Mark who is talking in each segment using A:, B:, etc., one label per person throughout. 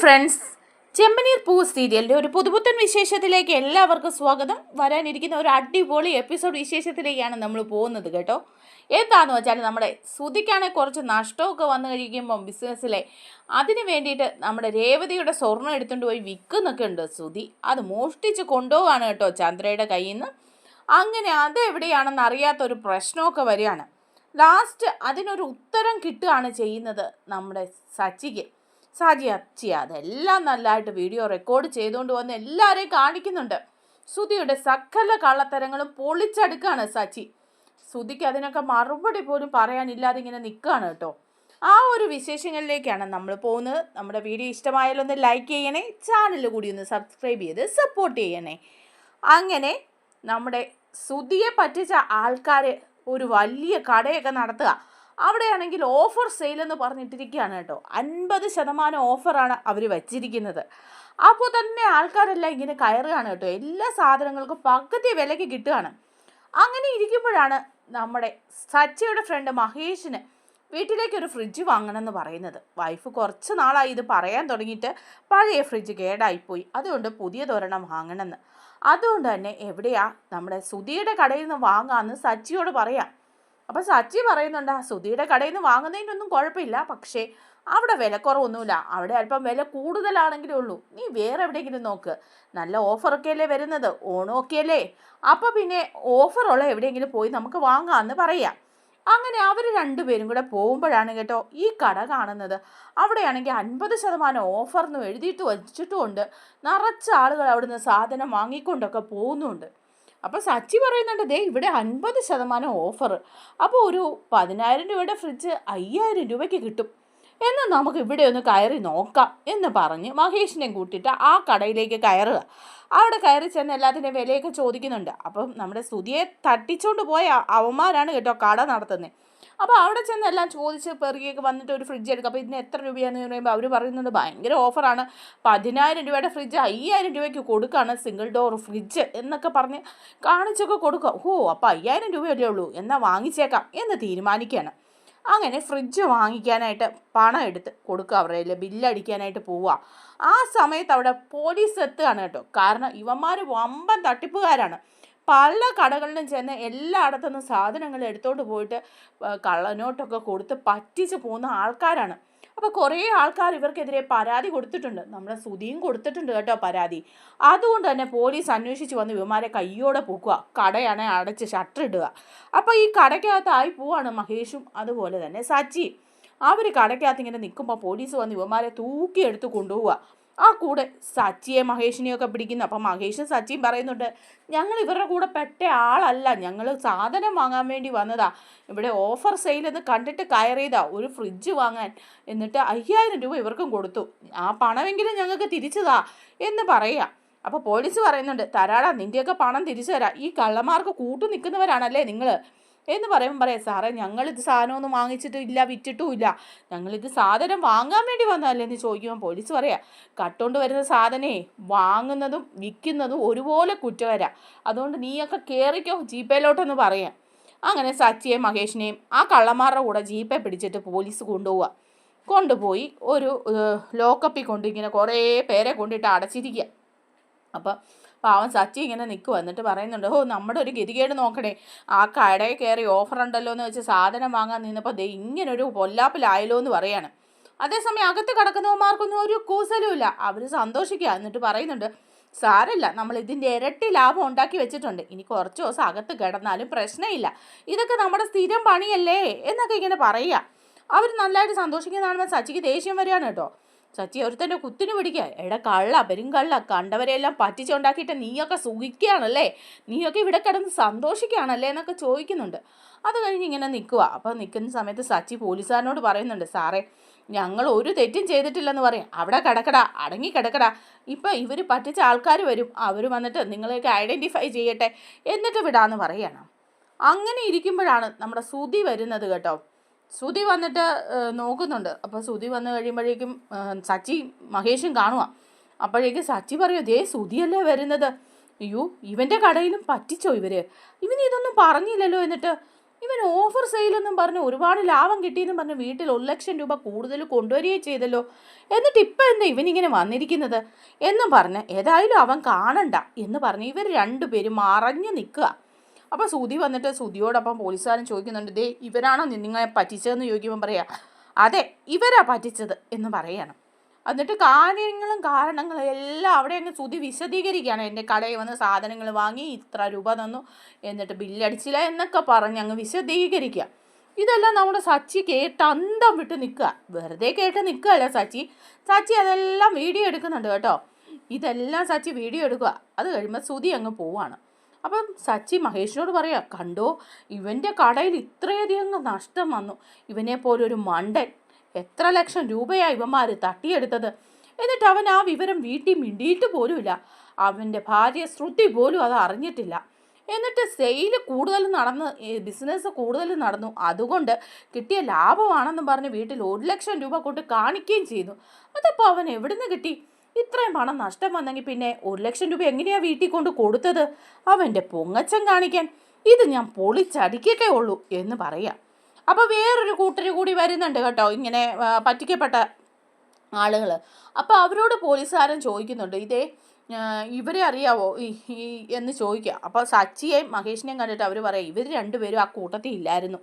A: Friends ചെമ്പനീർ പൂ സീരിയലിന്റെ ഒരു പുതുപുത്തൻ വിശേഷത്തിലേക്ക് എല്ലാവർക്കും സ്വാഗതം. വരാനിരിക്കുന്ന ഒരു അടിപൊളി എപ്പിസോഡ് വിശേഷത്തിലേക്കാണ് നമ്മൾ പോകുന്നത് കേട്ടോ. എന്താണെന്ന് വെച്ചാൽ നമ്മുടെ ശ്രുതിക്കാണെങ്കിൽ കുറച്ച് നഷ്ടമൊക്കെ വന്നു കഴിക്കുമ്പം ബിസിനസ്സിലെ അതിന് വേണ്ടിയിട്ട് നമ്മുടെ രേവതിയുടെ സ്വർണം എടുത്തുകൊണ്ട് പോയി വിൽക്കുന്നൊക്കെ ഉണ്ട് ശ്രുതി. അത് മോഷ്ടിച്ച് കൊണ്ടുപോവാണ് കേട്ടോ ചന്ദ്രയുടെ കയ്യിൽ നിന്ന് അങ്ങനെ അത് എവിടെയാണെന്ന് അറിയാത്തൊരു പ്രശ്നമൊക്കെ വരികയാണ്. ലാസ്റ്റ് അതിനൊരു ഉത്തരം കിട്ടുകയാണ് ചെയ്യുന്നത് നമ്മുടെ സച്ചിക്ക്. സാജി അച്ചി അതെല്ലാം നല്ലതായിട്ട് വീഡിയോ റെക്കോർഡ് ചെയ്തുകൊണ്ട് വന്ന് എല്ലാവരെയും കാണിക്കുന്നുണ്ട്. സുധിയുടെ സകല കള്ളത്തരങ്ങളും പൊളിച്ചെടുക്കാണ് സച്ചി. സുധിക്ക് അതിനൊക്കെ മറുപടി പോലും പറയാനില്ലാതെ ഇങ്ങനെ നിൽക്കുകയാണ് കേട്ടോ. ആ ഒരു വിശേഷങ്ങളിലേക്കാണ് നമ്മൾ പോകുന്നത്. നമ്മുടെ വീഡിയോ ഇഷ്ടമായാലൊന്ന് ലൈക്ക് ചെയ്യണേ ചാനൽ കൂടി ഒന്ന് സബ്സ്ക്രൈബ് ചെയ്ത് സപ്പോർട്ട് ചെയ്യണേ. അങ്ങനെ നമ്മുടെ സുധിയെ പറ്റിച്ച ആൾക്കാർ ഒരു വലിയ കടയൊക്കെ നടത്തുക. അവിടെയാണെങ്കിൽ ഓഫർ സെയിൽ എന്ന് പറഞ്ഞിട്ടിരിക്കുകയാണ് കേട്ടോ. അൻപത് ശതമാനം ഓഫറാണ് അവർ വച്ചിരിക്കുന്നത്. അപ്പോൾ തന്നെ ആൾക്കാരെല്ലാം ഇങ്ങനെ കയറുകയാണ് കേട്ടോ. എല്ലാ സാധനങ്ങൾക്കും പകുതി വിലയ്ക്ക് കിട്ടുകയാണ്. അങ്ങനെ ഇരിക്കുമ്പോഴാണ് നമ്മുടെ സച്ചയുടെ ഫ്രണ്ട് മഹേഷിന് വീട്ടിലേക്ക് ഒരു ഫ്രിഡ്ജ് വാങ്ങണമെന്ന് പറയുന്നത്. വൈഫ് കുറച്ച് നാളായി ഇത് പറയാൻ തുടങ്ങിയിട്ട് പഴയ ഫ്രിഡ്ജ് കേടായിപ്പോയി. അതുകൊണ്ട് പുതിയതൊരെണ്ണം വാങ്ങണമെന്ന്. അതുകൊണ്ട് തന്നെ എവിടെയാ നമ്മുടെ സുധിയുടെ കടയിൽ നിന്ന് വാങ്ങാമെന്ന് സച്ചിയോട് പറയാം. അപ്പം സച്ചി പറയുന്നുണ്ട് സുധിയുടെ കടയിൽ നിന്ന് വാങ്ങുന്നതിനൊന്നും കുഴപ്പമില്ല. പക്ഷേ അവിടെ വില വിലക്കുറവൊന്നുമില്ല അവിടെ അല്പം വില കൂടുതലാണെങ്കിലേ ഉള്ളൂ. നീ വേറെ എവിടെയെങ്കിലും നോക്ക്. നല്ല ഓഫറൊക്കെ അല്ലേ വരുന്നത്. ഓണമൊക്കെ അല്ലേ അപ്പോൾ പിന്നെ ഓഫറുള്ള എവിടെയെങ്കിലും പോയി നമുക്ക് വാങ്ങാമെന്ന് പറയാം. അങ്ങനെ അവർ രണ്ടുപേരും കൂടെ പോകുമ്പോഴാണ് കേട്ടോ ഈ കട കാണുന്നത്. അവിടെയാണെങ്കിൽ അൻപത് ശതമാനം ഓഫർ എന്ന് എഴുതിയിട്ട് വച്ചിട്ടുമുണ്ട് നിറച്ച ആളുകൾ അവിടുന്ന് സാധനം വാങ്ങിക്കൊണ്ടൊക്കെ പോകുന്നുണ്ട്. അപ്പോൾ സച്ചി പറയുന്നുണ്ട് ദേ ഇവിടെ അൻപത് ശതമാനം ഓഫർ അപ്പോൾ ഒരു പതിനായിരം രൂപയുടെ ഫ്രിഡ്ജ് അയ്യായിരം രൂപയ്ക്ക് കിട്ടും. എന്നാൽ നമുക്ക് ഇവിടെ ഒന്ന് കയറി നോക്കാം എന്ന് പറഞ്ഞ് മഹേഷിനെ കൂട്ടിയിട്ട് ആ കടയിലേക്ക് കയറുക. അവിടെ കയറി ചെന്ന് എല്ലാത്തിന്റെ വിലയൊക്കെ ചോദിക്കുന്നുണ്ട്. അപ്പം നമ്മുടെ സ്തുതിയെ തട്ടിച്ചുകൊണ്ട് പോയ അവന്മാരാണ് കേട്ടോ കട നടത്തുന്നത് അപ്പോൾ അവിടെ ചെന്ന് എല്ലാം ചോദിച്ച് പെറുകിയൊക്കെ വന്നിട്ട് ഒരു ഫ്രിഡ്ജ് എടുക്കുക അപ്പോൾ ഇതിന് എത്ര രൂപയാണെന്ന് പറയുമ്പോൾ അവർ പറയുന്നത് ഭയങ്കര ഓഫറാണ് പതിനായിരം രൂപയുടെ ഫ്രിഡ്ജ് അയ്യായിരം രൂപയ്ക്ക് കൊടുക്കുകയാണ് സിംഗിൾ ഡോർ ഫ്രിഡ്ജ് എന്നൊക്കെ പറഞ്ഞ് കാണിച്ചൊക്കെ കൊടുക്കുക ഓ അപ്പോൾ അയ്യായിരം രൂപയല്ലേ ഉള്ളൂ. എന്നാൽ വാങ്ങിച്ചേക്കാം എന്ന് തീരുമാനിക്കുകയാണ്. അങ്ങനെ ഫ്രിഡ്ജ് വാങ്ങിക്കാനായിട്ട് പണം എടുത്ത് കൊടുക്കുക അവരുടെ ബില്ലടിക്കാനായിട്ട് പോവുക. ആ സമയത്ത് അവിടെ പോലീസ് എത്തുകയാണ് കേട്ടോ. കാരണം ഇവന്മാർ വമ്പൻ തട്ടിപ്പുകാരാണ്. പല കടകളിലും ചെന്ന് എല്ലായിടത്തുനിന്നും സാധനങ്ങൾ എടുത്തോണ്ട് പോയിട്ട് കള്ളനോട്ടൊക്കെ കൊടുത്ത് പറ്റിച്ച് പോകുന്ന ആൾക്കാരാണ്. അപ്പോൾ കുറേ ആൾക്കാർ ഇവർക്കെതിരെ പരാതി കൊടുത്തിട്ടുണ്ട്. നമ്മുടെ സുധിയും കൊടുത്തിട്ടുണ്ട് കേട്ടോ പരാതി. അതുകൊണ്ട് തന്നെ പോലീസ് അന്വേഷിച്ച് വന്ന് ഇവന്മാരെ കയ്യോടെ പൂക്കുക. കടയാണെ അടച്ച് ഷട്ടർ ഇടുക. അപ്പോൾ ഈ കടയ്ക്കകത്തായി പോവാണ് മഹേഷും അതുപോലെ തന്നെ സച്ചി അവർ കടയ്ക്കകത്ത് ഇങ്ങനെ നിൽക്കുമ്പോൾ പോലീസ് വന്ന് ഇവന്മാരെ തൂക്കിയെടുത്ത് കൊണ്ടുപോവുക. ആ കൂടെ സച്ചിയെ മഹേഷിനെയൊക്കെ പിടിക്കുന്നു. അപ്പം മഹേഷും സച്ചിയും പറയുന്നുണ്ട് ഞങ്ങൾ ഇവരുടെ കൂടെ പെട്ട ആളല്ല. ഞങ്ങൾ സാധനം വാങ്ങാൻ വേണ്ടി വന്നതാ. ഇവിടെ ഓഫർ സെയിൽ എന്ന് കണ്ടിട്ട് കയറിയതാ. ഒരു ഫ്രിഡ്ജ് വാങ്ങാൻ. എന്നിട്ട് അയ്യായിരം രൂപ ഇവർക്കും കൊടുത്തു. ആ പണമെങ്കിലും ഞങ്ങൾക്ക് തിരിച്ചതാ എന്ന് പറയുക. അപ്പോൾ പോലീസ് പറയുന്നുണ്ട് തരാടാ നിന്റെയൊക്കെ പണം തിരിച്ചു തരാം ഈ കള്ളന്മാർക്ക് കൂട്ടു നിൽക്കുന്നവരാണല്ലേ നിങ്ങൾ എന്ന് പറയുമ്പോൾ പറയാം സാറേ ഞങ്ങളിത് സാധനമൊന്നും വാങ്ങിച്ചിട്ടും ഇല്ല വിറ്റിട്ടും ഇല്ല. ഞങ്ങളിത് സാധനം വാങ്ങാൻ വേണ്ടി വന്നതല്ലേ? എന്ന് ചോദിക്കുമ്പോൾ പോലീസ് പറയാം കട്ടുകൊണ്ട് വരുന്ന സാധനേ വാങ്ങുന്നതും വിൽക്കുന്നതും ഒരുപോലെ കുറ്റവരാ അതുകൊണ്ട് നീയൊക്കെ കയറിക്കോ ജീപ്പയിലോട്ടെന്ന് പറയാം. അങ്ങനെ സച്ചിയെയും മഹേഷിനെയും ആ കള്ളന്മാരുടെ കൂടെ ജീപ്പെ പിടിച്ചിട്ട് പോലീസ് കൊണ്ടുപോവുക കൊണ്ടുപോയി ഒരു ലോക്കപ്പിൽ കൊണ്ട് ഇങ്ങനെ കുറേ പേരെ കൊണ്ടിട്ട് അടച്ചിരിക്കുക അപ്പം പാവൻ സച്ചി ഇങ്ങനെ നിൽക്കുക എന്നിട്ട് പറയുന്നുണ്ട്. ഓ നമ്മുടെ ഒരു ഗതികേട് നോക്കണേ. ആ കടയിൽ കയറി ഓഫർ ഉണ്ടല്ലോ എന്ന് വെച്ച് സാധനം വാങ്ങാൻ നിന്നപ്പോൾ ദേ ഇങ്ങനെ ഒരു പൊല്ലാപ്പിലായല്ലോ എന്ന് പറയാണ്. അതേസമയം അകത്ത് കിടക്കുന്നവന്മാർക്കൊന്നും ഒരു കൂസലുമില്ല അവർ സന്തോഷിക്കുക എന്നിട്ട് പറയുന്നുണ്ട് സാരല്ല നമ്മൾ ഇതിന്റെ ഇരട്ടി ലാഭം ഉണ്ടാക്കി വെച്ചിട്ടുണ്ട്. ഇനി കുറച്ച് ദിവസം അകത്ത് കിടന്നാലും പ്രശ്നമില്ല. ഇതൊക്കെ നമ്മുടെ സ്ഥിരം പണിയല്ലേ? എന്നൊക്കെ ഇങ്ങനെ പറയുക. അവർ നല്ലതായിട്ട് സന്തോഷിക്കുന്ന കാണുമ്പോൾ സച്ചിക്ക് ദേഷ്യം വരികയാണ് കേട്ടോ. സച്ചി ഒരുത്തന്റെ കുത്തിന് പിടിക്കുക എടാ കള്ള പെരുങ്കള്ള കണ്ടവരെയെല്ലാം പറ്റിച്ചുണ്ടാക്കിയിട്ട് നീയൊക്കെ സുഖിക്കുകയാണല്ലേ? നീയൊക്കെ ഇവിടെ കിടന്ന് സന്തോഷിക്കുകയാണല്ലേ എന്നൊക്കെ ചോദിക്കുന്നുണ്ട്. അത് കഴിഞ്ഞ് ഇങ്ങനെ നിൽക്കുക അപ്പോൾ നിൽക്കുന്ന സമയത്ത് സച്ചി പോലീസുകാരനോട് പറയുന്നുണ്ട് സാറേ ഞങ്ങൾ ഒരു തെറ്റും ചെയ്തിട്ടില്ലെന്ന് പറയും. അവിടെ കിടക്കടാ അടങ്ങി കിടക്കടാ. ഇപ്പം ഇവർ പറ്റിച്ച ആൾക്കാർ വരും. അവർ വന്നിട്ട് നിങ്ങളെയൊക്കെ ഐഡന്റിഫൈ ചെയ്യട്ടെ. എന്നിട്ട് വിടാമെന്ന് പറയണം അങ്ങനെ ഇരിക്കുമ്പോഴാണ് നമ്മുടെ സുതി വരുന്നത് കേട്ടോ. സുതി വന്നിട്ട് നോക്കുന്നുണ്ട്. അപ്പോൾ സുതി വന്ന് കഴിയുമ്പോഴേക്കും സച്ചി മഹേഷും കാണുക അപ്പോഴേക്കും സച്ചി പറയും ദേ ശ്രുതിയല്ലേ വരുന്നത്. അയ്യോ ഇവന്റെ കടയിലും പറ്റിച്ചോ ഇവർ? ഇവന് ഇതൊന്നും പറഞ്ഞില്ലല്ലോ എന്നിട്ട് ഇവൻ ഓഫർ സെയിലെന്നും പറഞ്ഞ് ഒരുപാട് ലാഭം കിട്ടിയെന്നും പറഞ്ഞ് വീട്ടിൽ ഒരു ലക്ഷം രൂപ കൂടുതൽ കൊണ്ടുവരികയും ചെയ്തല്ലോ. എന്നിട്ട് ഇപ്പം എന്താ ഇവനിങ്ങനെ വന്നിരിക്കുന്നത്? എന്നും പറഞ്ഞ് ഏതായാലും അവൻ കാണണ്ട എന്ന് പറഞ്ഞ് ഇവർ രണ്ടുപേരും മറഞ്ഞു നിൽക്കുക. അപ്പോൾ സുധി വന്നിട്ട് സുധിയോടൊപ്പം പോലീസുകാരൻ ചോദിക്കുന്നുണ്ട് ദേ ഇവരാണോ നിങ്ങളെ പറ്റിച്ചതെന്ന് ചോദിക്കുമ്പോൾ പറയാ അതെ ഇവരാ പറ്റിച്ചത് എന്ന് പറയണം. എന്നിട്ട് കാര്യങ്ങളും കാരണങ്ങളും എല്ലാം അവിടെ അങ്ങ് സുതി വിശദീകരിക്കുകയാണ്. എന്റെ കടയിൽ വന്ന് സാധനങ്ങൾ വാങ്ങി ഇത്ര രൂപ തന്നു എന്നിട്ട് ബില്ലടിച്ചില്ല എന്നൊക്കെ പറഞ്ഞ് അങ്ങ് വിശദീകരിക്കുക. ഇതെല്ലാം നമ്മുടെ സച്ചി കേട്ട് അന്തം വിട്ട് നിൽക്കുക. വെറുതെ കേട്ട് നിൽക്കുകയല്ല സച്ചി. സച്ചി അതെല്ലാം വീഡിയോ എടുക്കുന്നുണ്ട് കേട്ടോ. ഇതെല്ലാം സച്ചി വീഡിയോ എടുക്കുക. അത് കഴിയുമ്പോൾ സുതി അങ്ങ് പോവാണ്. അപ്പം സച്ചി മഹേഷിനോട് പറയാ കണ്ടോ ഇവന്റെ കടയിൽ ഇത്രയധികം നഷ്ടം വന്നു. ഇവനെ പോലൊരു മണ്ടൻ. എത്ര ലക്ഷം രൂപയാണ് ഇവന്മാർ തട്ടിയെടുത്തത്? എന്നിട്ട് അവൻ ആ വിവരം വീട്ടിൽ മിണ്ടിയിട്ട് പോലുമില്ല. അവന്റെ ഭാര്യ ശ്രുതി പോലും അത് അറിഞ്ഞിട്ടില്ല. എന്നിട്ട് സെയിൽ കൂടുതൽ നടന്ന് ബിസിനസ് കൂടുതൽ നടന്നു. അതുകൊണ്ട് കിട്ടിയ ലാഭമാണെന്ന് പറഞ്ഞ് വീട്ടിൽ ഒരു ലക്ഷം രൂപ കൊണ്ട് കാണിക്കുകയും ചെയ്തു. അതപ്പോൾ അവൻ എവിടുന്ന് കിട്ടി? ഇത്രയും പണം നഷ്ടം വന്നെങ്കിൽ പിന്നെ ഒരു ലക്ഷം രൂപ എങ്ങനെയാ വീട്ടിൽ കൊണ്ട് കൊടുത്തത്? അവന്റെ പൊങ്ങച്ചം കാണിക്കാൻ. ഇത് ഞാൻ പൊളിച്ചടിക്കൊക്കെ ഉള്ളൂ എന്ന് പറയാം. അപ്പോൾ വേറൊരു കൂട്ടർ കൂടി വരുന്നുണ്ട് കേട്ടോ ഇങ്ങനെ പറ്റിക്കപ്പെട്ട ആളുകൾ അപ്പോൾ അവരോട് പോലീസുകാരൻ ചോദിക്കുന്നുണ്ട് ഇതേ ഇവരെ അറിയാവോ? ഈ എന്ന് ചോദിക്കുക അപ്പോൾ സച്ചിയെയും മഹേഷിനെയും കണ്ടിട്ട് അവർ പറയാം ഇവർ രണ്ടുപേരും ആ കൂട്ടത്തിൽ ഇല്ലായിരുന്നു.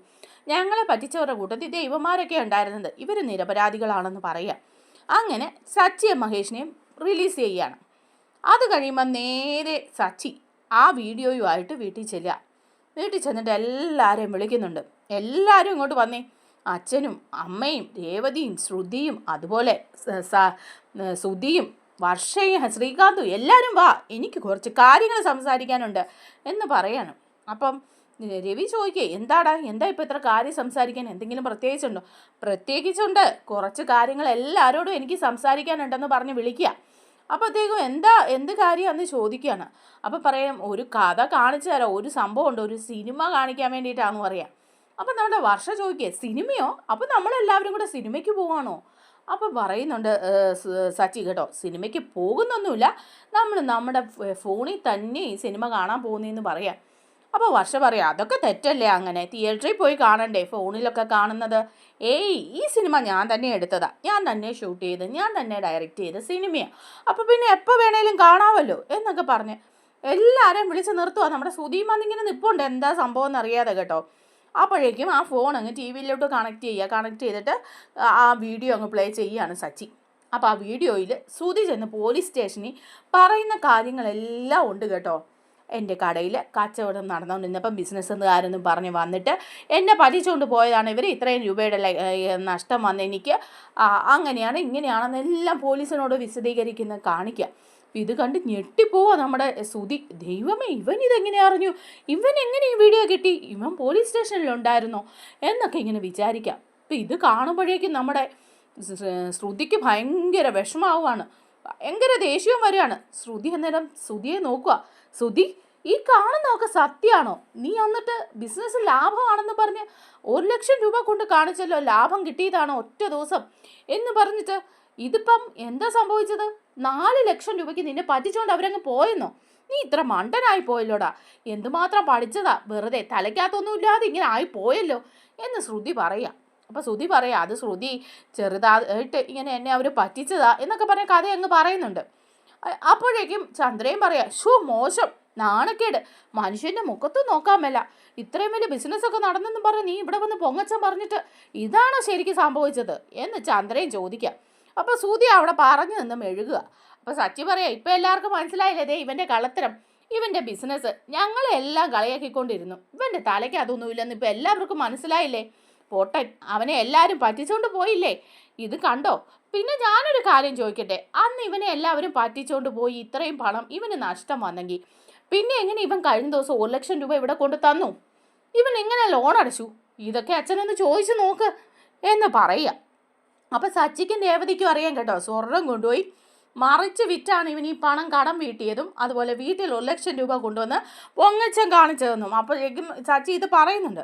A: ഞങ്ങളെ പറ്റിച്ചവരുടെ കൂട്ടത്തിൽ ദൈവമാരൊക്കെ ഉണ്ടായിരുന്നത്. ഇവർ നിരപരാധികളാണെന്ന് പറയാം. അങ്ങനെ സച്ചിയെ മഹേഷിനെയും റിലീസ് ചെയ്യുകയാണ്. അത് കഴിയുമ്പോൾ നേരെ സച്ചി ആ വീഡിയോയുമായിട്ട് വീട്ടിൽ ചെല്ലുക. വീട്ടിൽ ചെന്നിട്ട് എല്ലാവരെയും വിളിക്കുന്നുണ്ട്. എല്ലാവരും ഇങ്ങോട്ട് വന്നേ. അച്ഛനും അമ്മയും രേവതിയും ശ്രുതിയും അതുപോലെ സുധിയും വർഷയും ശ്രീകാന്തും എല്ലാവരും വാ. എനിക്ക് കുറച്ച് കാര്യങ്ങൾ സംസാരിക്കാനുണ്ട് എന്ന് പറയണം. അപ്പം രവി ചോദിക്കേ എന്താടാ? എന്താ ഇപ്പോൾ ഇത്ര കാര്യം സംസാരിക്കാൻ? എന്തെങ്കിലും പ്രത്യേകിച്ചുണ്ടോ? പ്രത്യേകിച്ചുണ്ട്. കുറച്ച് കാര്യങ്ങൾ എല്ലാവരോടും എനിക്ക് സംസാരിക്കാനുണ്ടെന്ന് പറഞ്ഞ് വിളിക്കുക അപ്പോഴത്തേക്കും എന്താ എന്ത് കാര്യമാണെന്ന് ചോദിക്കുകയാണ് അപ്പോൾ പറയാം ഒരു കഥ കാണിച്ചു തരാം. ഒരു സംഭവം ഉണ്ട് ഒരു സിനിമ കാണിക്കാൻ വേണ്ടിയിട്ടാണെന്ന് പറയാം. അപ്പം നമ്മുടെ വർഷ ചോദിക്കുക സിനിമയോ? അപ്പോൾ നമ്മളെല്ലാവരും കൂടെ സിനിമയ്ക്ക് പോവാണോ? അപ്പോൾ പറയുന്നുണ്ട് സച്ചി കേട്ടോ സിനിമയ്ക്ക് പോകുന്നൊന്നുമില്ല. നമ്മൾ നമ്മുടെ ഫോണിൽ തന്നെ ഈ സിനിമ കാണാൻ പോകുന്നതെന്ന് പറയാം. അപ്പോൾ വർഷ പറയാം അതൊക്കെ തെറ്റല്ലേ അങ്ങനെ? തിയേറ്ററിൽ പോയി കാണണ്ടേ? ഫോണിലൊക്കെ കാണുന്നത്. ഏയ് ഈ സിനിമ ഞാൻ തന്നെ എടുത്തതാ. ഞാൻ തന്നെ ഷൂട്ട് ചെയ്ത് ഞാൻ തന്നെ ഡയറക്റ്റ് ചെയ്ത സിനിമയാണ് അപ്പോൾ പിന്നെ എപ്പോൾ വേണേലും കാണാമല്ലോ എന്നൊക്കെ പറഞ്ഞ് എല്ലാവരെയും വിളിച്ച് നിർത്തുക നമ്മുടെ സുധീം വന്നിങ്ങനെ നിൽപ്പുണ്ട് എന്താ സംഭവം എന്നറിയാതെ കേട്ടോ. അപ്പോഴേക്കും ആ ഫോൺ അങ്ങ് ടി വിയിലോട്ട് കണക്ട് ചെയ്യുക. കണക്ട് ചെയ്തിട്ട് ആ- വീഡിയോ അങ്ങ് പ്ലേ ചെയ്യുകയാണ് സച്ചി. അപ്പോൾ ആ വീഡിയോയിൽ ശ്രുതി ചെന്ന് പോലീസ് സ്റ്റേഷനിൽ പറയുന്ന കാര്യങ്ങളെല്ലാം ഉണ്ട് കേട്ടോ. എന്റെ കടയിൽ കച്ചവടം നടന്നുകൊണ്ടിരുന്നപ്പം ബിസിനസ്സുകാരെന്നും പറഞ്ഞ് വന്നിട്ട് എന്നെ പലിച്ചുകൊണ്ട് പോയതാണ് ഇവർ ഇത്രയും രൂപയുടെ നഷ്ടം വന്ന് എനിക്ക് അങ്ങനെയാണ് ഇങ്ങനെയാണെന്നെല്ലാം പോലീസിനോട് വിശദീകരിക്കുന്ന കാണിക്കുക ഇത് കണ്ട് ഞെട്ടിപ്പോവാ നമ്മുടെ സുതി ദൈവമേ ഇവൻ ഇതെങ്ങനെ അറിഞ്ഞു? ഇവൻ എങ്ങനെ ഈ വീഡിയോ കിട്ടി? ഇവൻ പോലീസ് സ്റ്റേഷനിലുണ്ടായിരുന്നോ എന്നൊക്കെ ഇങ്ങനെ വിചാരിക്കാം. അപ്പം ഇത് കാണുമ്പോഴേക്കും നമ്മുടെ ശ്രുതിക്ക് ഭയങ്കര വിഷമാവുകയാണ് ഭയങ്കര ദേഷ്യവും വരികയാണ്. ശ്രുതി അന്നേരം ശ്രുതിയെ നോക്കുക. ശ്രുതി ഈ കാണുന്നതൊക്കെ സത്യമാണോ? നീ എന്നിട്ട് ബിസിനസ് ലാഭമാണെന്ന് പറഞ്ഞ് ഒരു ലക്ഷം രൂപ കൊണ്ട് കാണിച്ചല്ലോ ലാഭം കിട്ടിയതാണോ ഒറ്റ ദിവസം? എന്ന് പറഞ്ഞിട്ട് ഇതിപ്പം എന്താ സംഭവിച്ചത്? നാല് ലക്ഷം രൂപയ്ക്ക് നിന്നെ പറ്റിച്ചുകൊണ്ട് അവരങ്ങ് പോയെന്നോ? നീ ഇത്ര മണ്ടനായി പോയല്ലോടാ. എന്തുമാത്രം പഠിച്ചതാ? വെറുതെ തലയ്ക്കകത്തൊന്നും ഇല്ലാതെ ഇങ്ങനെ ആയി പോയല്ലോ എന്ന് ശ്രുതി പറയാം അപ്പോൾ ശ്രുതി പറയാം അത് ശ്രുതി ചെറുതായിട്ട് ഇങ്ങനെ എന്നെ അവർ പറ്റിച്ചതാ എന്നൊക്കെ പറഞ്ഞ കഥ അങ്ങ് പറയുന്നുണ്ട്. അപ്പോഴേക്കും ചന്ദ്രയും പറയാം ഷോ മോശം നാണക്കേട്. മനുഷ്യന്റെ മുഖത്ത് നോക്കാൻ മേല. ഇത്രയും വലിയ ബിസിനസ്സൊക്കെ നടന്നെന്നും പറഞ്ഞ് നീ ഇവിടെ വന്ന് പൊങ്ങച്ചൻ പറഞ്ഞിട്ട് ഇതാണോ ശരിക്കും സംഭവിച്ചത്? എന്ന് ചന്ദ്രയും ചോദിക്കാം. അപ്പോൾ സൂതി അവിടെ പറഞ്ഞു നിന്ന് മെഴുകുക. അപ്പോൾ സച്ചി പറയാം ഇപ്പം എല്ലാവർക്കും മനസ്സിലായില്ലേ ദേ ഇവന്റെ കളത്തരം ഇവന്റെ ബിസിനസ് ഞങ്ങളെല്ലാം കളിയാക്കിക്കൊണ്ടിരുന്നു. ഇവന്റെ തലയ്ക്ക് അതൊന്നുമില്ലെന്ന് ഇപ്പം എല്ലാവർക്കും മനസ്സിലായില്ലേ? പൊട്ടൻ അവനെ എല്ലാവരും പറ്റിച്ചുകൊണ്ട് പോയില്ലേ? ഇത് കണ്ടോ? പിന്നെ ഞാനൊരു കാര്യം ചോദിക്കട്ടെ? അന്ന് ഇവനെ എല്ലാവരും പറ്റിച്ചുകൊണ്ട് പോയി ഇത്രയും പണം ഇവന് നഷ്ടം വന്നെങ്കിൽ പിന്നെ എങ്ങനെ ഇവൻ കഴിഞ്ഞ ദിവസം ഒരു ലക്ഷം രൂപ ഇവിടെ കൊണ്ട് തന്നു? ഇവൻ എങ്ങനെ ലോൺ അടച്ചു? ഇതൊക്കെ അച്ഛനൊന്ന് ചോദിച്ചു നോക്ക് എന്ന് പറയുക അപ്പം സച്ചിക്കും രേവതിക്കും അറിയാം കേട്ടോ സ്വർണം കൊണ്ടുപോയി. മറിച്ച് വിറ്റാണ് ഇവൻ ഈ പണം കടം വീട്ടിയതും അതുപോലെ വീട്ടിൽ ഒരു ലക്ഷം രൂപ കൊണ്ടുവന്ന് പൊങ്ങച്ചം കാണിച്ചതെന്നും. അപ്പോൾ സച്ചി ഇത് പറയുന്നുണ്ട്.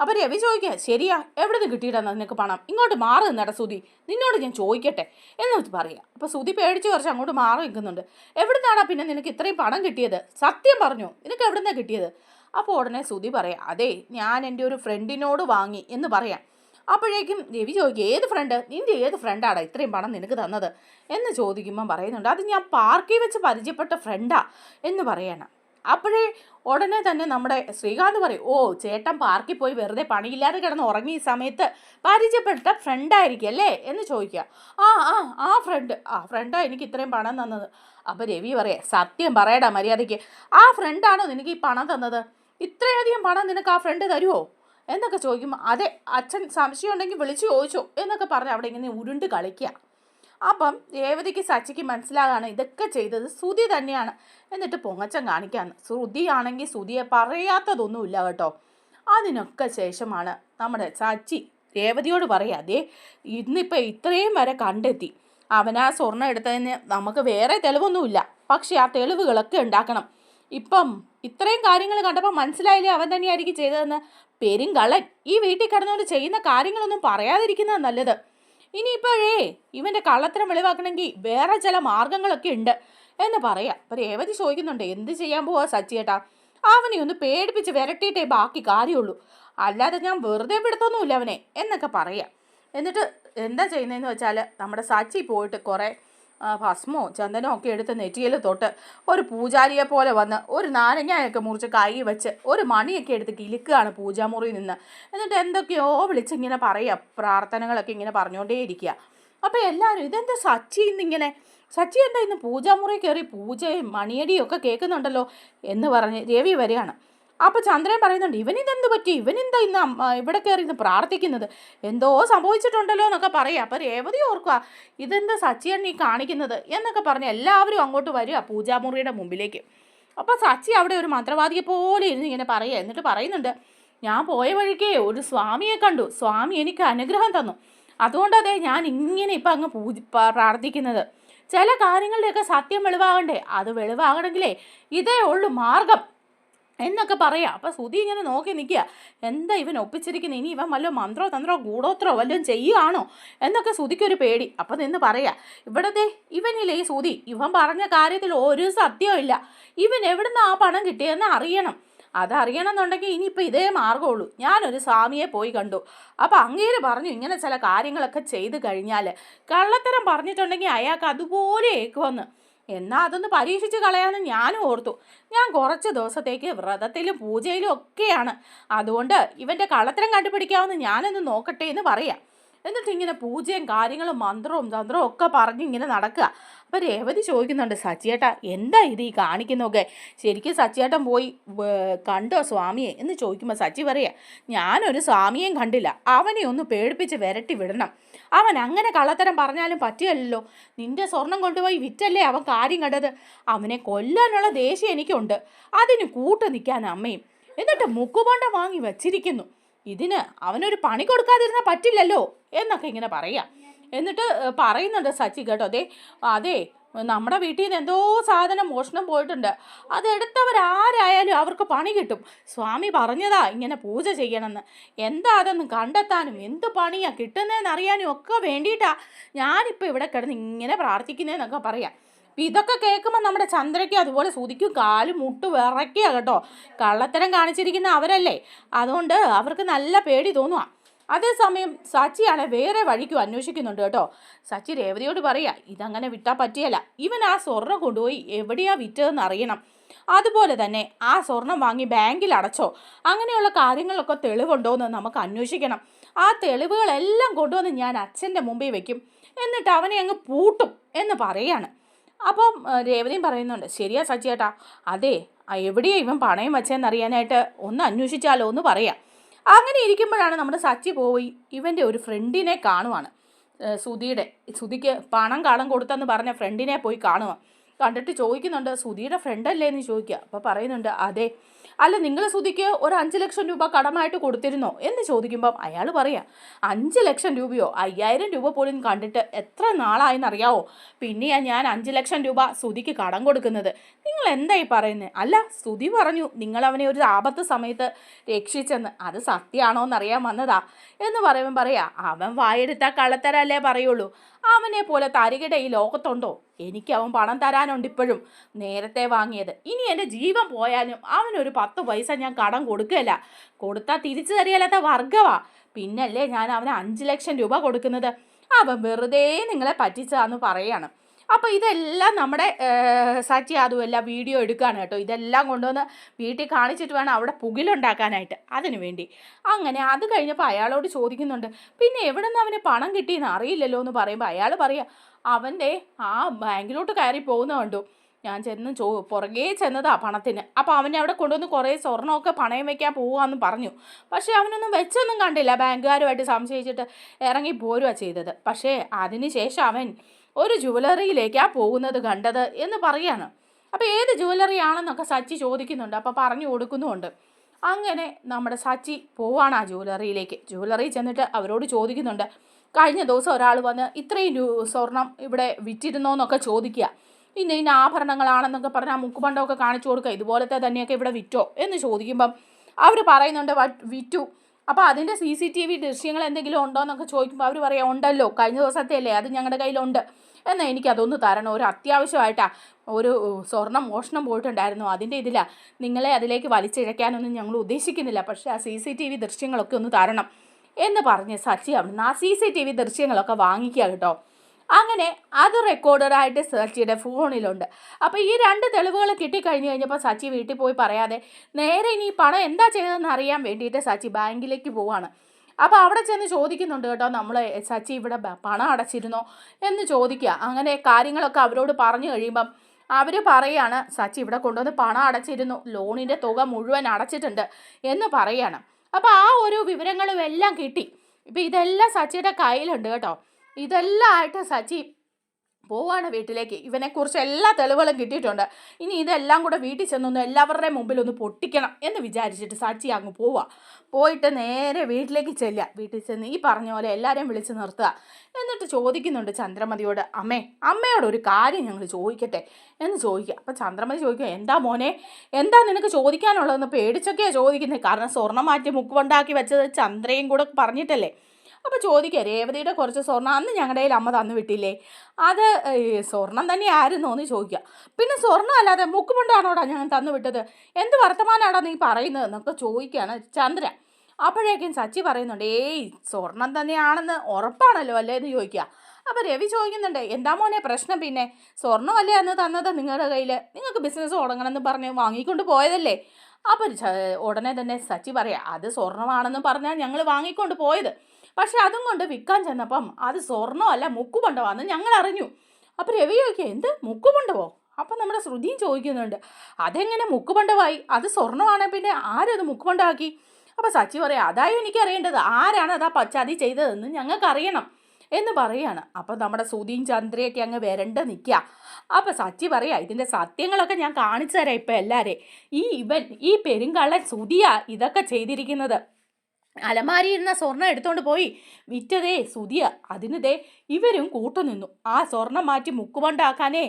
A: അപ്പോൾ രവി ചോദിക്കുക ശരിയാ എവിടെ നിന്ന് കിട്ടിയിട്ടാ നിനക്ക് പണം? ഇങ്ങോട്ട് മാറി നിന്നട സുധി. നിന്നോട് ഞാൻ ചോദിക്കട്ടെ എന്ന് വെച്ച് പറയുക അപ്പോൾ സുധി പേടിച്ച് കുറച്ച് അങ്ങോട്ട് മാറി നിൽക്കുന്നുണ്ട്. എവിടെ നിന്നാടാ പിന്നെ നിനക്ക് ഇത്രയും പണം കിട്ടിയത്? സത്യം പറഞ്ഞു നിനക്ക് എവിടെ നിന്നാണ് കിട്ടിയത്? അപ്പോൾ ഉടനെ സുധി പറയാം അതെ ഞാൻ എന്റെ ഒരു ഫ്രണ്ടിനോട് വാങ്ങി എന്ന് പറയാം. അപ്പോഴേക്കും രവി ചോദിക്കും ഏത് ഫ്രണ്ട്? നിന്റെ ഏത് ഫ്രണ്ടാടാ ഇത്രയും പണം നിനക്ക് തന്നത്? എന്ന് ചോദിക്കുമ്പം പറയുന്നുണ്ട് അത് ഞാൻ പാർക്കിൽ വെച്ച് പരിചയപ്പെട്ട ഫ്രണ്ടാ എന്ന് പറയണം. അപ്പോഴേ ഉടനെ തന്നെ നമ്മുടെ ശ്രീകാന്ത് പറയും ഓ ചേട്ടൻ പാർക്കിൽ പോയി വെറുതെ പണിയില്ലാതെ കിടന്ന് ഉറങ്ങിയ സമയത്ത് പരിചയപ്പെട്ട ഫ്രണ്ടായിരിക്കും അല്ലേ? എന്ന് ചോദിക്കുക. ആ ആ ആ ഫ്രണ്ട് ആ ഫ്രണ്ടാണ് എനിക്ക് ഇത്രയും പണം തന്നത്. അപ്പോൾ രവി പറയാം സത്യം പറയടാ മര്യാദയ്ക്ക്. ആ ഫ്രണ്ടാണോ നിനക്ക് ഈ പണം തന്നത്? ഇത്രയധികം പണം നിനക്ക് ആ ഫ്രണ്ട് തരുമോ എന്നൊക്കെ ചോദിക്കുമ്പോൾ അതെ അച്ഛൻ സംശയം ഉണ്ടെങ്കിൽ വിളിച്ചു ചോദിച്ചോ. എന്നൊക്കെ പറഞ്ഞ് അവിടെ ഇങ്ങനെ ഉരുണ്ട് കളിക്കുക. അപ്പം രേവതിക്ക് സച്ചിക്ക് മനസ്സിലാകാണ് ഇതൊക്കെ ചെയ്തത് സുതി തന്നെയാണ്. എന്നിട്ട് പൊങ്ങച്ചം കാണിക്കാൻ ശ്രുതിയാണെങ്കിൽ ശ്രുതിയെ പറയാത്തതൊന്നുമില്ല കേട്ടോ. അതിനൊക്കെ ശേഷമാണ് നമ്മുടെ ചാച്ചി രേവതിയോട് പറയാതെ ഇന്നിപ്പോൾ ഇത്രയും വരെ കണ്ടെത്തി. അവൻ ആ സ്വർണം എടുത്തതിന് നമുക്ക് വേറെ തെളിവൊന്നുമില്ല. പക്ഷേ ആ തെളിവുകളൊക്കെ ഉണ്ടാക്കണം. ഇപ്പം ഇത്രയും കാര്യങ്ങൾ കണ്ടപ്പോൾ മനസ്സിലായില്ലേ അവൻ തന്നെയായിരിക്കും ചെയ്തതെന്ന്? പെരുങ്കള്ളൻ ഈ വീട്ടിൽ കിടന്നുകൊണ്ട് ചെയ്യുന്ന കാര്യങ്ങളൊന്നും പറയാതിരിക്കുന്നത് നല്ലത്. ഇനിയിപ്പോഴേ ഇവന്റെ കള്ളത്തരം വെളിവാക്കണമെങ്കിൽ വേറെ ചില മാർഗങ്ങളൊക്കെ ഉണ്ട്. എന്ന് പറയാം. അപ്പം രേവതി ചോദിക്കുന്നുണ്ട് എന്ത് ചെയ്യാൻ പോവാ സച്ചിയേട്ടാ? അവനെ ഒന്ന് പേടിപ്പിച്ച് വിരട്ടിയിട്ടേ ബാക്കി കാര്യമുള്ളൂ. അല്ലാതെ ഞാൻ വെറുതെ വിടത്തൊന്നുമില്ല അവനെ എന്നൊക്കെ പറയാം. എന്നിട്ട് എന്താ ചെയ്യുന്നതെന്ന് വെച്ചാൽ നമ്മുടെ സച്ചി പോയിട്ട് കുറേ ഭസ്മോ ചന്ദനോ ഒക്കെ എടുത്ത് നെറ്റിയിൽ തൊട്ട് ഒരു പൂജാരിയെ പോലെ വന്ന് ഒരു നാരങ്ങയൊക്കെ മുറിച്ച് കൈ വെച്ച് ഒരു മണിയൊക്കെ എടുത്ത് കിലുക്കുകയാണ് പൂജാമുറിയിൽ നിന്ന്. എന്നിട്ട് എന്തൊക്കെയോ വിളിച്ച് ഇങ്ങനെ പറയുക പ്രാർത്ഥനകളൊക്കെ ഇങ്ങനെ പറഞ്ഞുകൊണ്ടേയിരിക്കുക അപ്പോൾ എല്ലാവരും ഇതെന്താ സച്ചി ഇന്നിങ്ങനെ സച്ചി എന്താ ഇന്ന് പൂജാമുറി കയറി പൂജയും മണിയടിയും ഒക്കെ കേൾക്കുന്നുണ്ടല്ലോ എന്ന് പറഞ്ഞ് രവി വരികയാണ്. അപ്പോൾ ചന്ദ്രൻ പറയുന്നുണ്ട് ഇവനിതെന്ത് പറ്റി? ഇവനെന്താ ഇന്ന് ഇവിടെ കയറി ഇന്ന് പ്രാർത്ഥിക്കുന്നത്? എന്തോ സംഭവിച്ചിട്ടുണ്ടല്ലോ എന്നൊക്കെ പറയുക അപ്പോൾ രേവതി ഓർക്കുക ഇതെന്താ സച്ചിയാണ് ഈ കാണിക്കുന്നത്? എന്നൊക്കെ പറഞ്ഞ് എല്ലാവരും അങ്ങോട്ട് വരിക പൂജാമുറിയുടെ മുമ്പിലേക്ക്. അപ്പോൾ സച്ചി അവിടെ ഒരു മന്ത്രവാദിയെ പോലെ ഇരുന്ന് ഇങ്ങനെ പറയുക. എന്നിട്ട് പറയുന്നുണ്ട് ഞാൻ പോയ വഴിക്കേ ഒരു സ്വാമിയെ കണ്ടു. സ്വാമി എനിക്ക് അനുഗ്രഹം തന്നു. അതുകൊണ്ട് അതെ ഞാൻ ഇങ്ങനെ ഇപ്പം അങ്ങ് പൂജ പ്രാർത്ഥിക്കുന്നത്. ചില കാര്യങ്ങളുടെയൊക്കെ സത്യം വെളിവാകണ്ടേ? അത് വെളിവാകണമെങ്കിലേ ഇതേ ഉള്ളൂ മാർഗം എന്നൊക്കെ പറയാം. അപ്പം സുധി ഇങ്ങനെ നോക്കി നിൽക്കുക. എന്താ ഇവൻ ഒപ്പിച്ചിരിക്കുന്നത് ഇനി ഇവൻ വല്ല മന്ത്രോ തന്ത്രോ ഗൂഢോത്രോ വല്ലതും ചെയ്യുകയാണോ? എന്നൊക്കെ സുധിക്കൊരു പേടി. അപ്പം നിന്ന് പറയാ ഇവിടത്തെ ഇവനില്ലേ ഈ സുധി ഇവൻ പറഞ്ഞ കാര്യത്തിൽ ഒരു സത്യവും ഇല്ല ഇവൻ എവിടുന്ന് ആ പണം കിട്ടിയെന്ന് അറിയണം. അതറിയണം എന്നുണ്ടെങ്കിൽ ഇനിയിപ്പോൾ ഇതേ മാർഗമുള്ളൂ. ഞാനൊരു സ്വാമിയെ പോയി കണ്ടു. അപ്പോൾ അങ്ങേര് പറഞ്ഞു ഇങ്ങനെ ചില കാര്യങ്ങളൊക്കെ ചെയ്ത് കഴിഞ്ഞാൽ കള്ളത്തരം പറഞ്ഞിട്ടുണ്ടെങ്കിൽ അയാൾക്ക് അതുപോലെ ഏക്കുവെന്ന് എന്നാൽ അതൊന്ന് പരീക്ഷിച്ച് കളയാമെന്ന് ഞാനും ഓർത്തു. ഞാൻ കുറച്ച് ദിവസത്തേക്ക് വ്രതത്തിലും പൂജയിലും ഒക്കെയാണ്. അതുകൊണ്ട് ഇവന്റെ കള്ളത്തരം കണ്ടുപിടിക്കാമെന്ന് ഞാനൊന്ന് നോക്കട്ടെ എന്ന് പറയാം. എന്നിട്ട് ഇങ്ങനെ പൂജയും കാര്യങ്ങളും മന്ത്രവും തന്ത്രവും ഒക്കെ പറഞ്ഞ് ഇങ്ങനെ നടക്കുക. അപ്പോൾ രേവതി ചോദിക്കുന്നുണ്ട് സച്ചിയേട്ടാ എന്താ ഇത് ഈ കാണിക്കുന്നൊക്കെ ശരിക്കും സച്ചിയേട്ടൻ പോയി കണ്ടോ സ്വാമിയെ? എന്ന് ചോദിക്കുമ്പോൾ സച്ചി പറയുക ഞാനൊരു സ്വാമിയെയും കണ്ടില്ല. അവനെ ഒന്ന് പേടിപ്പിച്ച് വിരട്ടി വിടണം. അവൻ അങ്ങനെ കള്ളത്തരം പറഞ്ഞാലും പറ്റുകയല്ലോ നിന്റെ സ്വർണം കൊണ്ടുപോയി വിറ്റല്ലേ അവൻ കാര്യം കണ്ടത്? അവനെ കൊല്ലാനുള്ള ദേഷ്യം എനിക്കുണ്ട്. അതിന് കൂട്ട് നിൽക്കാൻ അമ്മയും. എന്നിട്ട് മുക്കുപൊണ്ട വാങ്ങി വച്ചിരിക്കുന്നു. ഇതിന് അവനൊരു പണി കൊടുക്കാതിരുന്നാൽ പറ്റില്ലല്ലോ. എന്നൊക്കെ ഇങ്ങനെ പറയാം. എന്നിട്ട് പറയുന്നുണ്ട് സച്ചി കേട്ടോ അതെ അതെ നമ്മുടെ വീട്ടിൽ നിന്ന് എന്തോ സാധനം മോഷണം പോയിട്ടുണ്ട്. അതെടുത്തവരാരായാലും അവർക്ക് പണി കിട്ടും. സ്വാമി പറഞ്ഞതാ ഇങ്ങനെ പൂജ ചെയ്യണമെന്ന്. എന്താ അതെന്ന് കണ്ടെത്താനും എന്ത് പണിയാ കിട്ടുന്നതെന്ന് അറിയാനും ഒക്കെ വേണ്ടിയിട്ടാ ഞാനിപ്പോൾ ഇവിടെ കിടന്ന് ഇങ്ങനെ പ്രാർത്ഥിക്കുന്നതെന്നൊക്കെ പറയാം. ഇതൊക്കെ കേൾക്കുമ്പോൾ നമ്മുടെ ചന്ദ്രയ്ക്ക് അതുപോലെ സുതിക്കും കാലും മുട്ട് വിറയ്ക്കുക കേട്ടോ. കള്ളത്തരം കാണിച്ചിരിക്കുന്ന അവരല്ലേ? അതുകൊണ്ട് അവർക്ക് നല്ല പേടി തോന്നുക അതേസമയം സച്ചിയാണെ വേറെ വഴിക്കും അന്വേഷിക്കുന്നുണ്ട് കേട്ടോ. സച്ചി രേവതിയോട് പറയാ ഇതങ്ങനെ വിട്ടാൽ പറ്റിയല്ല. ഇവൻ ആ സ്വർണം കൊണ്ടുപോയി എവിടെയാ വിറ്റതെന്ന് അറിയണം. അതുപോലെ തന്നെ ആ സ്വർണം വാങ്ങി ബാങ്കിൽ അടച്ചോ. അങ്ങനെയുള്ള കാര്യങ്ങളൊക്കെ തെളിവുണ്ടോ എന്ന് നമുക്ക് അന്വേഷിക്കണം. ആ തെളിവുകളെല്ലാം കൊണ്ടുവന്ന് ഞാൻ അച്ഛന്റെ മുമ്പിൽ വെക്കും. എന്നിട്ട് അവനെ അങ്ങ് പൂട്ടും എന്ന് പറയാണ്. അപ്പം രേവതിയും പറയുന്നുണ്ട് ശരിയാ സച്ചിയേട്ടാ. അതെ എവിടെയാണ് ഇവൻ പണയം വെച്ചതെന്ന് അറിയാനായിട്ട് ഒന്ന് അന്വേഷിച്ചാലോ എന്ന് പറയാം. അങ്ങനെ ഇരിക്കുമ്പോഴാണ് നമ്മുടെ സച്ചി പോയി ഇവന്റെ ഒരു ഫ്രണ്ടിനെ കാണുവാണ്. സുധിയുടെ സുധിക്ക് പണം കടം കൊടുത്തെന്ന് പറഞ്ഞ ഫ്രണ്ടിനെ പോയി കാണുക കണ്ടിട്ട് ചോദിക്കുന്നുണ്ട് സുധിയുടെ ഫ്രണ്ടല്ലേ എന്ന് ചോദിക്കുക അപ്പോൾ പറയുന്നുണ്ട് അതെ. അല്ല നിങ്ങൾ സുധിക്ക് ഒരു അഞ്ച് ലക്ഷം രൂപ കടമായിട്ട് കൊടുത്തിരുന്നോ? എന്ന് ചോദിക്കുമ്പം അയാൾ പറയാം അഞ്ച് ലക്ഷം രൂപയോ? അയ്യായിരം രൂപ പോലും കണ്ടിട്ട് എത്ര നാളായെന്നറിയാവോ? പിന്നെയാണ് ഞാൻ അഞ്ച് ലക്ഷം രൂപ സുധിക്ക് കടം കൊടുക്കുന്നത്. നിങ്ങൾ എന്തായി പറയുന്നത് അല്ല സ്തുതി പറഞ്ഞു. നിങ്ങൾ അവനെ ഒരു ആപത്ത് സമയത്ത് രക്ഷിച്ചെന്ന്. അത് സത്യമാണോ എന്നറിയാൻ വന്നതാ. എന്ന് പറയുമ്പോൾ പറയാ അവൻ വായെടുത്ത കള്ളത്തരല്ലേ പറയുള്ളൂ. അവനെ പോലെ തരികിട ഈ ലോകത്തുണ്ടോ? എനിക്ക് അവൻ പണം തരാനുണ്ട് ഇപ്പോഴും. നേരത്തെ വാങ്ങിയത്. ഇനി എന്റെ ജീവൻ പോയാലും അവനൊരു പത്ത് പൈസ ഞാൻ കടം കൊടുക്കുകയില്ല. കൊടുത്താൽ തിരിച്ചു തരികയല്ലാത്ത വർഗവാ പിന്നല്ലേ ഞാൻ അവന് അഞ്ച് ലക്ഷം രൂപ കൊടുക്കുന്നത്. അവൻ വെറുതെ നിങ്ങളെ പറ്റിച്ചതാന്ന് പറയാണ്. അപ്പോൾ ഇതെല്ലാം നമ്മുടെ സച്ചി അതുമല്ല വീഡിയോ എടുക്കുകയാണ് കേട്ടോ. ഇതെല്ലാം കൊണ്ടുവന്ന് വീട്ടിൽ കാണിച്ചിട്ട് വേണം അവിടെ പുകിലുണ്ടാക്കാനായിട്ട് അതിനു വേണ്ടി. അങ്ങനെ അത് കഴിഞ്ഞപ്പോൾ അയാളോട് ചോദിക്കുന്നുണ്ട് പിന്നെ എവിടെ നിന്ന് അവന് പണം കിട്ടിയെന്ന് അറിയില്ലല്ലോ? എന്ന് പറയുമ്പോൾ അയാൾ പറയുക അവന്റെ ആ ബാങ്കിലോട്ട് കയറി പോകുന്ന കണ്ടു. ഞാൻ ചെന്ന് ചോ പുറകെ ചെന്നതാ പണത്തിന്. അപ്പോൾ അവനെ അവിടെ കൊണ്ടുവന്ന് കുറേ സ്വർണമൊക്കെ പണയം വെക്കാൻ പോവാന്ന് പറഞ്ഞു. പക്ഷേ അവനൊന്നും വെച്ചൊന്നും കണ്ടില്ല. ബാങ്കുകാരുമായിട്ട് സംശയിച്ചിട്ട് ഇറങ്ങി പോരുക ചെയ്തത്. പക്ഷേ അതിന് ശേഷം അവൻ ഒരു ജുവലറിയിലേക്കാണ് പോകുന്നത് കണ്ടത് എന്ന് പറയാണ്. അപ്പോൾ ഏത് ജുവലറി ആണെന്നൊക്കെ സച്ചി ചോദിക്കുന്നുണ്ട്. അപ്പോൾ പറഞ്ഞു കൊടുക്കുന്നുമുണ്ട്. അങ്ങനെ നമ്മുടെ സച്ചി പോവാണ് ആ ജുവലറിയിലേക്ക് ജുവലറി ചെന്നിട്ട് അവരോട് ചോദിക്കുന്നുണ്ട്. കഴിഞ്ഞ ദിവസം ഒരാൾ വന്ന് ഇത്രയും സ്വർണം ഇവിടെ വിറ്റിരുന്നോ എന്നൊക്കെ ചോദിക്കുക. ഇന്ന ഇന്ന ആഭരണങ്ങളാണെന്നൊക്കെ പറഞ്ഞാൽ മുക്കുപണ്ടമൊക്കെ കാണിച്ചു കൊടുക്കുക. ഇതുപോലത്തെ തന്നെയൊക്കെ ഇവിടെ വിറ്റോ എന്ന് ചോദിക്കുമ്പം അവർ പറയുന്നുണ്ട് വിറ്റു. അപ്പോൾ അതിന്റെ സി സി ടി വി ദൃശ്യങ്ങൾ എന്തെങ്കിലും ഉണ്ടോ എന്നൊക്കെ ചോദിക്കുമ്പോൾ അവർ പറയാം ഉണ്ടല്ലോ കഴിഞ്ഞ ദിവസത്തെ അല്ലേ അത് ഞങ്ങളുടെ കയ്യിലുണ്ട്. എന്നാൽ എനിക്കതൊന്ന് തരണം. ഒരു അത്യാവശ്യമായിട്ടാണ് ഒരു സ്വർണം മോഷണം പോയിട്ടുണ്ടായിരുന്നു. അതിന്റെ ഇതില്ല നിങ്ങളെ അതിലേക്ക് വലിച്ചിഴയ്ക്കാനൊന്നും ഞങ്ങൾ ഉദ്ദേശിക്കുന്നില്ല. പക്ഷേ ആ സി സി ടി വി ദൃശ്യങ്ങളൊക്കെ ഒന്ന് തരണം എന്ന് പറഞ്ഞ് സച്ചി അവിടുന്ന് ആ സി സി ടി വി ദൃശ്യങ്ങളൊക്കെ വാങ്ങിക്കുക കേട്ടോ. അങ്ങനെ അത് റെക്കോർഡറായിട്ട് സച്ചിയുടെ ഫോണിലുണ്ട്. അപ്പോൾ ഈ രണ്ട് തെളിവുകൾ കിട്ടിക്കഴിഞ്ഞ് കഴിഞ്ഞപ്പോൾ സച്ചി വീട്ടിൽ പോയി പറയാതെ നേരെ ഇനി പണം എന്താ ചെയ്തതെന്ന് അറിയാൻ വേണ്ടിയിട്ട് സച്ചി ബാങ്കിലേക്ക് പോവാണ്. അപ്പോൾ അവിടെ ചെന്ന് ചോദിക്കുന്നുണ്ട് കേട്ടോ നമ്മൾ സച്ചി ഇവിടെ പണം അടച്ചിരുന്നോ? എന്ന് ചോദിക്കുക. അങ്ങനെ കാര്യങ്ങളൊക്കെ അവരോട് പറഞ്ഞു കഴിയുമ്പം അവർ പറയാണ് സച്ചി ഇവിടെ കൊണ്ടുവന്ന് പണം അടച്ചിരുന്നു. ലോണിന്റെ തുക മുഴുവൻ അടച്ചിട്ടുണ്ട്. എന്ന് പറയാണ്. അപ്പോൾ ആ ഒരു വിവരങ്ങളും എല്ലാം കിട്ടി. ഇപ്പം ഇതെല്ലാം സച്ചിയുടെ കയ്യിലുണ്ട് കേട്ടോ. ഇതെല്ലാം ആയിട്ട് സജി പോവാണ് വീട്ടിലേക്ക്. ഇവനെക്കുറിച്ച് എല്ലാ തെളിവുകളും കിട്ടിയിട്ടുണ്ട്. ഇനി ഇതെല്ലാം കൂടെ വീട്ടിൽ ചെന്നൊന്ന് എല്ലാവരുടെയും മുമ്പിൽ ഒന്ന് പൊട്ടിക്കണം എന്ന് വിചാരിച്ചിട്ട് സച്ചി അങ്ങ് പോവുക പോയിട്ട് നേരെ വീട്ടിലേക്ക് ചെല്ലുക. വീട്ടിൽ ചെന്ന് ഈ പറഞ്ഞ പോലെ എല്ലാവരെയും വിളിച്ച് നിർത്തുക. എന്നിട്ട് ചോദിക്കുന്നുണ്ട് ചന്ദ്രമതിയോട് അമ്മേ അമ്മയോട് ഒരു കാര്യം ഞങ്ങൾ ചോദിക്കട്ടെ? എന്ന് ചോദിക്കുക. അപ്പം ചന്ദ്രമതി ചോദിക്കുക എന്താ മോനെ? എന്താ നിനക്ക് ചോദിക്കാനുള്ളതെന്ന് പേടിച്ചൊക്കെയാണ് ചോദിക്കുന്നത് കാരണം സ്വർണം മാറ്റി മുക്കുണ്ടാക്കി വെച്ചത് ചന്ദ്രയും കൂടെ പറഞ്ഞിട്ടല്ലേ? അപ്പോൾ ചോദിക്കുക രേവതിയുടെ കുറച്ച് സ്വർണം അന്ന് ഞങ്ങളുടെ കയ്യിൽ അമ്മ തന്നു വിട്ടില്ലേ? അത് സ്വർണം സ്വർണം ആയിരുന്നു എന്ന് ചോദിക്കുക പിന്നെ സ്വർണം അല്ലാതെ മുക്കുമുണ്ടാണോടാ ഞാൻ തന്നു വിട്ടത്? എന്ത് വർത്തമാനാടാ നീ പറയുന്നത് എന്നൊക്കെ ചോദിക്കുകയാണ് ചന്ദ്ര. അപ്പോഴേക്കും സച്ചി പറയുന്നുണ്ട് ഏയ് സ്വർണം തന്നെയാണെന്ന് ഉറപ്പാണല്ലോ അല്ലേ? എന്ന് ചോദിക്കുക അപ്പോൾ രവി ചോദിക്കുന്നുണ്ട് എന്താ മോനെ പ്രശ്നം പിന്നെ? സ്വർണമല്ലേ അന്ന് തന്നത് നിങ്ങളുടെ കയ്യിൽ നിങ്ങൾക്ക് ബിസിനസ് തുടങ്ങണമെന്ന് പറഞ്ഞ് വാങ്ങിക്കൊണ്ട് പോയതല്ലേ? അപ്പോൾ ഉടനെ തന്നെ സച്ചി പറയാം അത് സ്വർണമാണെന്ന് പറഞ്ഞാൽ ഞങ്ങൾ വാങ്ങിക്കൊണ്ട് പോയത്. പക്ഷെ അതും കൊണ്ട് വിൽക്കാൻ ചെന്നപ്പം അത് സ്വർണമല്ല മുക്കുപണ്ടമാണെന്ന് ഞങ്ങൾ അറിഞ്ഞു. അപ്പോൾ രവി ചോദിക്കുക എന്ത്? മുക്കുപണ്ടവോ? അപ്പം നമ്മുടെ ശ്രുതിയും ചോദിക്കുന്നുണ്ട് അതെങ്ങനെ മുക്കുപണ്ടമായി അത് സ്വർണമാണെങ്കിൽ പിന്നെ ആരത് മുക്കുപണ്ടമാക്കി അപ്പോൾ സച്ചി പറയാം അതായി എനിക്കറിയേണ്ടത് ആരാണ് അത് പച്ചാതി ചെയ്തതെന്ന് ഞങ്ങൾക്ക് അറിയണം എന്ന് പറയാണ്. അപ്പം നമ്മുടെ സുധീൻ ചന്ദ്രയൊക്കെ അങ്ങ് വരണ്ട നിൽക്കുക അപ്പം സച്ചി പറയാ ഇതിന്റെ സത്യങ്ങളൊക്കെ ഞാൻ കാണിച്ചു തരാം ഇപ്പം എല്ലാവരെയും ഈ ഇവൻ ഈ പെരുങ്കള്ളൻ സുധിയാ ഇതൊക്കെ ചെയ്തിരിക്കുന്നത്. അലമാരി ഇരുന്ന സ്വർണം എടുത്തോണ്ട് പോയി. വിറ്റതേ സുതിയ അതിന് ദേ ഇവരും കൂട്ടുനിന്നു ആ സ്വർണം മാറ്റി മുക്കുകൊണ്ടാക്കാനേ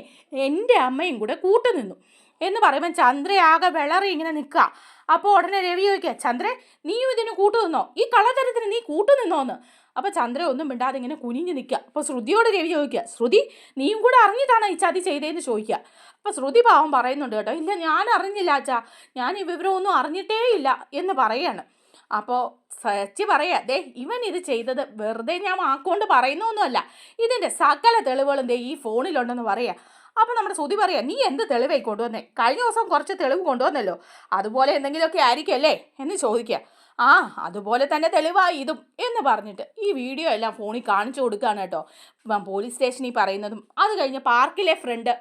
A: എന്റെ അമ്മയും കൂടെ കൂട്ടുനിന്നു എന്ന് പറയുമ്പോൾ ചന്ദ്രയാകെ വിളറി ഇങ്ങനെ നിൽക്കുക അപ്പോൾ ഉടനെ രവി ചോദിക്കുക ചന്ദ്രേ നീയും ഇതിന് കൂട്ടുനിന്നോ ഈ കളതരത്തിന് നീ കൂട്ടുനിന്നോന്ന് അപ്പോൾ ചന്ദ്ര ഒന്നും മിണ്ടാതെ ഇങ്ങനെ കുനിഞ്ഞു നിൽക്കുക അപ്പോൾ ശ്രുതിയോട് രവി ചോദിക്കുക ശ്രുതി നീയും കൂടെ അറിഞ്ഞിട്ടാണോ ഈ ചതി ചെയ്തതെന്ന് ചോദിക്കുക അപ്പോൾ ശ്രുതി പാവം പറയുന്നുണ്ട് കേട്ടോ ഇല്ല ഞാൻ അറിഞ്ഞില്ല അച്ഛാ. ഞാൻ ഈ വിവരമൊന്നും അറിഞ്ഞിട്ടേ ഇല്ല എന്ന് പറയാണ്. അപ്പോൾ സച്ചി പറയാ ദേ ഇവൻ ഇത് ചെയ്തത് വെറുതെ ഞാൻ വാക്കുകൊണ്ട് പറയുന്നൊന്നുമല്ല. ഇതിന്റെ സകല തെളിവുകളും ദേ ഈ ഫോണിലുണ്ടെന്ന് പറയാ. അപ്പം നമ്മുടെ സുതി പറയാം നീ എന്ത് തെളിവായി കൊണ്ടുവന്നേ? കഴിഞ്ഞ ദിവസം കുറച്ച് തെളിവ് കൊണ്ടുവന്നല്ലോ. അതുപോലെ എന്തെങ്കിലുമൊക്കെ ആയിരിക്കുമല്ലേ എന്ന് ചോദിക്കുക ആ അതുപോലെ തന്നെ തെളിവായി ഇതും എന്ന് പറഞ്ഞിട്ട് ഈ വീഡിയോ എല്ലാം ഫോണിൽ കാണിച്ചു കൊടുക്കുകയാണ് കേട്ടോ. പോലീസ് സ്റ്റേഷനിൽ പറയുന്നതും അത് കഴിഞ്ഞ് പാർക്കിലെ ഫ്രണ്ട്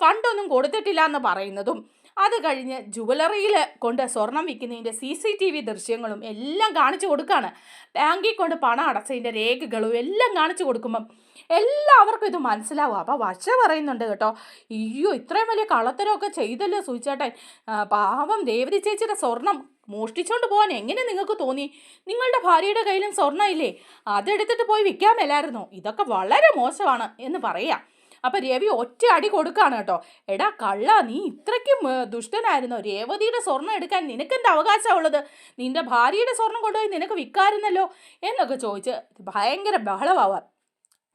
A: ഫണ്ടൊന്നും കൊടുത്തിട്ടില്ല എന്ന് പറയുന്നതും അത് കഴിഞ്ഞ് ജുവലറിയിൽ കൊണ്ട് സ്വർണം വിൽക്കുന്നതിന്റെ സി സി ടി വി ദൃശ്യങ്ങളും എല്ലാം കാണിച്ചു കൊടുക്കുകയാണ് ബാങ്കിൽ കൊണ്ട് പണം അടച്ചതിന്റെ രേഖകളും എല്ലാം കാണിച്ചു കൊടുക്കുമ്പം എല്ലാവർക്കും ഇത് മനസ്സിലാവും. അപ്പോൾ വശ പറയുന്നുണ്ട് കേട്ടോ. അയ്യോ ഇത്രയും വലിയ കള്ളത്തരമൊക്കെ ചെയ്തല്ലോ സൂചേട്ടൻ. ആ, പാവം ദേവതി ചേച്ചിയുടെ സ്വർണം മോഷ്ടിച്ചോണ്ട് പോകാൻ എങ്ങനെ നിങ്ങൾക്ക് തോന്നി? നിങ്ങളുടെ ഭാര്യയുടെ കയ്യിലും സ്വർണം ഇല്ലേ അതെടുത്തിട്ട് പോയി വിൽക്കാൻ മേലായിരുന്നോ? ഇതൊക്കെ വളരെ മോശമാണ് എന്ന് പറയാം. അപ്പം രവി ഒറ്റ അടി കൊടുക്കാണ് കേട്ടോ. എടാ കള്ള നീ ഇത്രയ്ക്കും ദുഷ്ടനായിരുന്നു. രേവതിയുടെ സ്വർണം എടുക്കാൻ നിനക്കെന്ത് അവകാശമുള്ളത് നിന്റെ ഭാര്യയുടെ സ്വർണം കൊണ്ടുപോയി നിനക്ക് വിൽക്കാമായിരുന്നല്ലോ എന്നൊക്കെ ചോദിച്ച് ഭയങ്കര ബഹളമാവാൻ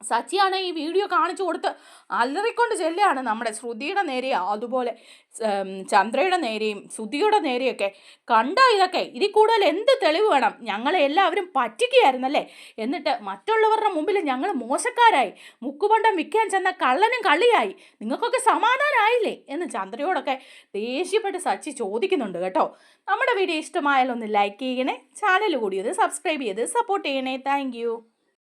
A: സച്ചിയാണ് ഈ വീഡിയോ കാണിച്ചു കൊടുത്ത് അലറിക്കൊണ്ട് ചെല്ലുകയാണ് നമ്മുടെ ശ്രുതിയുടെ നേരെ അതുപോലെ ചന്ദ്രയുടെ നേരെയും ശ്രുതിയുടെ നേരെയൊക്കെ. കണ്ട ഇതൊക്കെ? ഇതിൽ കൂടുതൽ എന്ത് തെളിവ് വേണം? ഞങ്ങളെ എല്ലാവരും പറ്റിക്കുകയായിരുന്നല്ലേ? എന്നിട്ട് മറ്റുള്ളവരുടെ മുമ്പിൽ ഞങ്ങൾ മോശക്കാരായി. മുക്കുപണ്ടം വിൽക്കാൻ ചെന്ന കള്ളനും കള്ളിയായി. നിങ്ങൾക്കൊക്കെ സമാധാനമായില്ലേ എന്ന് ചന്ദ്രയോടൊക്കെ ദേഷ്യപ്പെട്ട് സച്ചി ചോദിക്കുന്നുണ്ട് കേട്ടോ. നമ്മുടെ വീഡിയോ ഇഷ്ടമായാലൊന്ന് ലൈക്ക് ചെയ്യണേ ചാനൽ കൂടി ഒന്ന് സബ്സ്ക്രൈബ് ചെയ്ത് സപ്പോർട്ട് ചെയ്യണേ. താങ്ക്